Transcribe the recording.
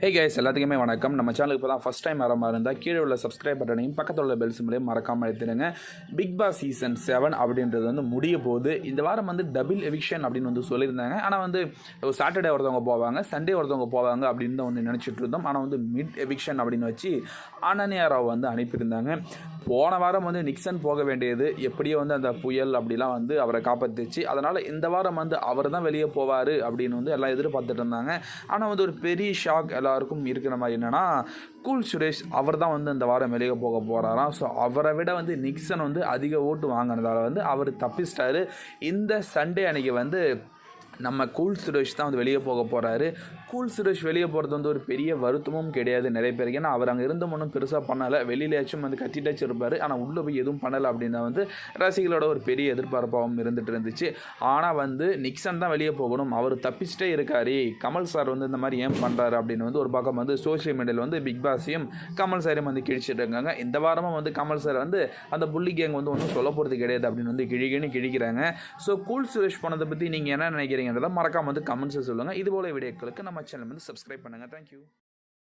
Hey guys எல்லாத்துக்குமே வணக்கம். நம்ம சேனலுக்கு இப்போ தான் ஃபஸ்ட் டைம் வர மாதிரி இருந்தால் கீழே உள்ள சப்ஸ்கிரைப் பட்டனையும் பக்கத்தில் உள்ள பெல் சிம்லையும் மறக்காமல் எடுத்துடுங்க. பிக் பாஸ் சீசன் செவன் அப்படின்றது வந்து முடிய போகுது. இந்த வாரம் வந்து டபுள் எவிக்ஷன் அப்படின்னு வந்து சொல்லியிருந்தாங்க. ஆனால் வந்து சாட்டர்டே ஒருத்தவங்க போவாங்க சண்டே ஒருத்தவங்க போவாங்க அப்படின்னு தான் வந்து நினச்சிட்டு இருந்தோம். ஆனால் வந்து மிட் எவிக்ஷன் அப்படின்னு வச்சு அனன்யா ராவ் வந்து அனுப்பியிருந்தாங்க. போன வாரம் வந்து நிக்சன் போக வேண்டியது. எப்படியோ வந்து அந்த புயல் அப்படிலாம் வந்து அவரை காப்பாற்றிச்சு அதனால் இந்த வாரம் வந்து அவர் தான் வெளியே போவார் அப்படின்னு வந்து எல்லாம் எதிர்பார்த்துட்டு இருந்தாங்க. ஆனால் வந்து ஒரு பெரிய ஷாக் எல்லாருக்கும் இருக்கிற மாதிரி என்னென்னா கூல் சுரேஷ் அவர் தான் வந்து இந்த வாரம் வெளியே போக போகிறாராம் ஸோ அவரை விட வந்து நிக்சன் வந்து அதிக ஓட்டு வாங்கினதால வந்து அவர் தப்பிச்சிட்டாரு. இந்த சண்டே அன்னைக்கு வந்து நம்ம கூல் சுரேஷ் தான் வந்து வெளியே போக போகிறாரு கூல் சுரேஷ் வெளியே போகிறது வந்து ஒரு பெரிய வருத்தமும் கிடையாது நிறைய பேருக்கு. ஏன்னா அவர் அங்கே இருந்த ஒன்றும் பெருசாக பண்ணலை. வெளியிலேயாச்சும் வந்து கத்திட்டாச்சும் இருப்பார். ஆனால் உள்ளே போய் எதுவும் பண்ணலை அப்படின்னு வந்து ரசிகளோட ஒரு பெரிய எதிர்பார்ப்பாகவும் இருந்துகிட்டு இருந்துச்சு. ஆனால் வந்து நிக்சன் தான் வெளியே போகணும். அவர் தப்பிச்சிட்டே இருக்காரு. கமல் சார் வந்து இந்த மாதிரி ஏன் பண்ணுறாரு அப்படின்னு வந்து ஒரு பக்கம் வந்து சோஷியல் மீடியாவில் வந்து பிக் பாஸையும் கமல் சாரையும் வந்து கிழிச்சிட்டு இருக்காங்க. இந்த வாரமும் வந்து கமல் சார் வந்து அந்த புள்ளி கேங் வந்து ஒன்றும் சொல்ல போகிறது கிடையாது அப்படின்னு வந்து கிழிகின்னு கிழிக்கிறாங்க. ஸோ கூல் சுரேஷ் போனதை பற்றி நீங்கள் என்ன நினைக்கிறீங்க? அப்படிங்கிறத மறக்காமல் வந்து கமெண்ட்ஸை சொல்லுங்கள் இதுபோல் வீடியோக்களுக்கு நம்ம சேனல் வந்து சப்ஸ்கிரைப் பண்ணுங்கள் தேங்க்யூ